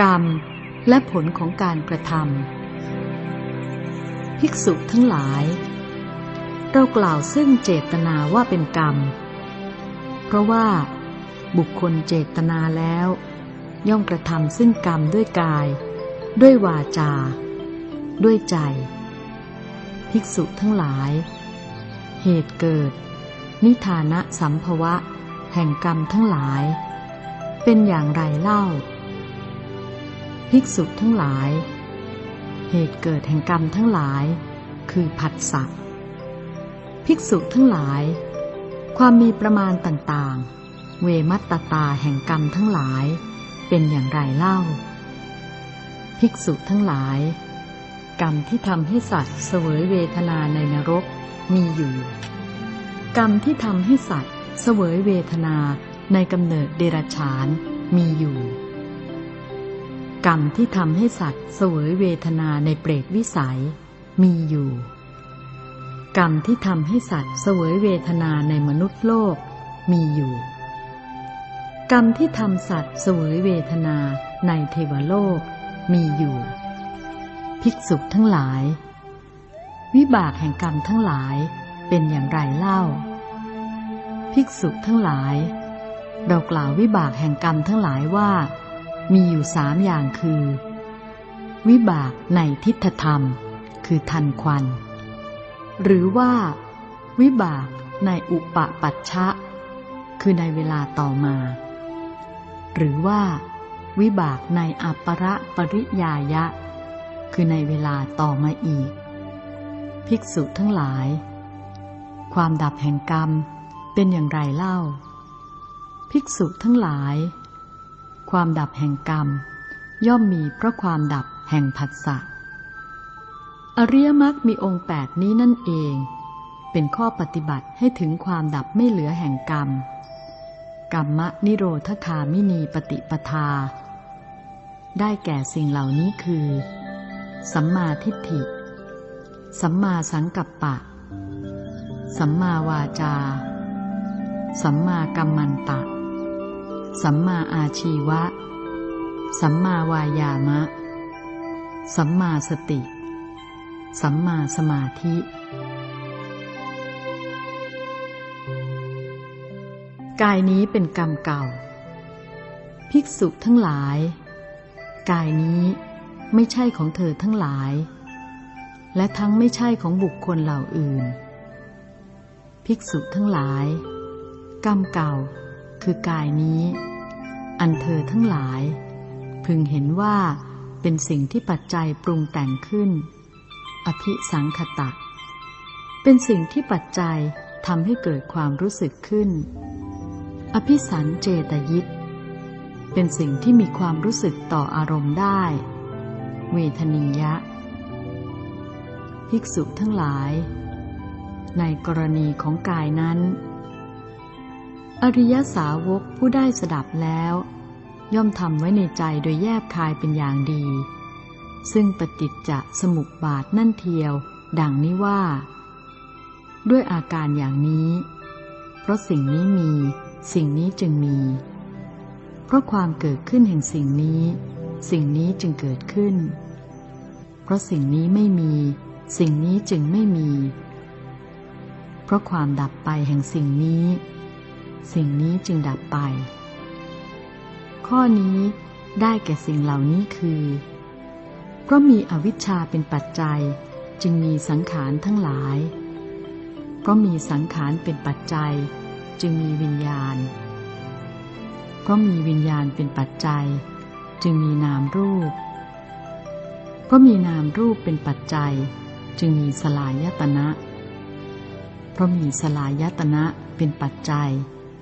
กรรม และผลของการกระทำภิกษุทั้งหลาย เรากล่าวซึ่งเจตนาว่าเป็นกรรม เพราะว่า บุคคลเจตนาแล้ว ย่อมกระทำซึ่งกรรมด้วยกาย ด้วยวาจา ด้วยใจ ภิกษุทั้งหลาย เหตุเกิด นิทานะสัมภวะ แห่งกรรมทั้งหลาย เป็นอย่างไรเล่า ภิกษุทั้งหลาย เหตุเกิดแห่งกรรมทั้งหลาย คือผัสสะภิกษุทั้งหลาย ความมีประมาณต่างๆ เวมัตตาแห่งกรรมทั้งหลาย เป็นอย่างไรเล่า ภิกษุทั้งหลาย กรรมที่ทำให้สัตว์เสวยเวทนาในนรกมีอยู่ กรรมที่ทำให้สัตว์เสวยเวทนาในกำเนิดเดรัจฉานมีอยู่ กรรมที่ทำให้สัตว์เสวยเวทนาในเปรตวิสัย มีอยู่ กรรมที่ทำให้สัตว์เสวยเวทนาในมนุษย์โลก มีอยู่ กรรมที่ทำสัตว์เสวยเวทนาในเทวโลก มีอยู่ ภิกษุทั้งหลาย วิบากแห่งกรรมทั้งหลายเป็นอย่างไรเล่า ภิกษุทั้งหลาย เรากล่าววิบากแห่งกรรมทั้งหลายว่า มีอยู่สามอย่างคือ วิบากในทิฏฐธรรม คือทันควัน หรือว่า วิบากในอุปปัชชะ คือในเวลาต่อมา หรือว่า วิบากในอัปประปริยายะ คือในเวลาต่อมาอีก ภิกษุทั้งหลาย ความดับแห่งกรรมเป็นอย่างไรเล่า ภิกษุทั้งหลาย ความดับแห่งกรรม ย่อมมีเพราะความดับแห่งผัสสะ อริยมรรคมีองค์แปดนี้นั่นเอง เป็นข้อปฏิบัติให้ถึงความดับไม่เหลือแห่งกรรม กรรมะนิโรธคามินีปฏิปทา ได้แก่สิ่งเหล่านี้คือ สัมมาทิฏฐิ สัมมาสังกัปปะ สัมมาวาจา สัมมากัมมันตะ สัมมาอาชีวะ สัมมาวายามะ สัมมาสติ สัมมาสมาธิ กายนี้เป็นกรรมเก่า ภิกษุทั้งหลาย กายนี้ไม่ใช่ของเธอทั้งหลาย และทั้งไม่ใช่ของบุคคลเหล่าอื่น ภิกษุทั้งหลาย กรรมเก่า คือกายนี้ อันเธอทั้งหลาย พึงเห็นว่าเป็นสิ่งที่ปัจจัยปรุงแต่งขึ้น อภิสังขตะ เป็นสิ่งที่ปัจจัยทำให้เกิดความรู้สึกขึ้น อภิสันเจตยิต เป็นสิ่งที่มีความรู้สึกต่ออารมณ์ได้ เวทนียะ ภิกษุทั้งหลาย ในกรณีของกายนั้น อริยสาวกผู้ได้สดับแล้ว ย่อมทำไว้ในใจโดยแยบคายเป็นอย่างดี ซึ่งปฏิจจสมุปบาทนั่นเทียว ดังนี้ว่า ด้วยอาการอย่างนี้ เพราะสิ่งนี้มี สิ่งนี้จึงมี เพราะความเกิดขึ้นแห่งสิ่งนี้ สิ่งนี้จึงเกิดขึ้น เพราะสิ่งนี้ไม่มี สิ่งนี้จึงไม่มี เพราะความดับไปแห่งสิ่งนี้ สิ่งนี้จึงดับไป ข้อนี้ได้แก่สิ่งเหล่านี้คือ เพราะมีอวิชชาเป็นปัจจัยจึงมีสังขารทั้งหลาย เพราะมีสังขารเป็นปัจจัย จึงมีวิญญาณ เพราะมีวิญญาณเป็นปัจจัย จึงมีนามรูป เพราะมีนามรูปเป็นปัจจัย จึงมีสลายตนะ เพราะมีสลายตนะเป็นปัจจัย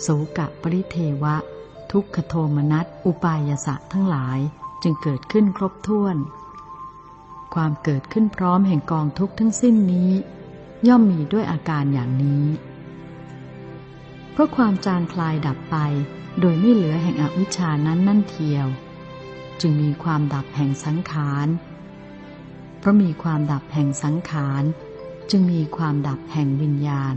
โสกะปริเทวะ ทุกขโทมนัสอุปายสะทั้งหลายจึงเกิดขึ้นครบถ้วน ความเกิดขึ้นพร้อมแห่งกองทุกข์ทั้งสิ้นนี้ ย่อมมีด้วยอาการอย่างนี้ เพราะความจางคลายดับไป โดยไม่เหลือแห่งอวิชชานั้นนั่นเทียว จึงมีความดับแห่งสังขาร เพราะมีความดับแห่งสังขาร จึงมีความดับแห่งวิญญาณ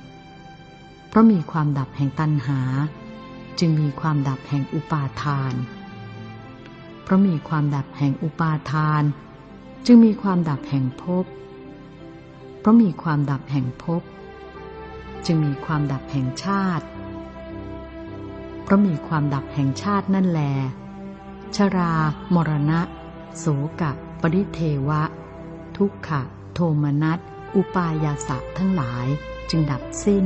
เพราะมีความดับแห่งตัณหา จึงมีความดับแห่งอุปาทาน เพราะมีความดับแห่งอุปาทาน จึงมีความดับแห่งภพ เพราะมีความดับแห่งภพ จึงมีความดับแห่งชาติ เพราะมีความดับแห่งชาตินั่นแล ชรา มรณะ โสกะ ปริเทวะ ทุกขะ โทมนัส อุปายาสะทั้งหลายจึงดับสิ้น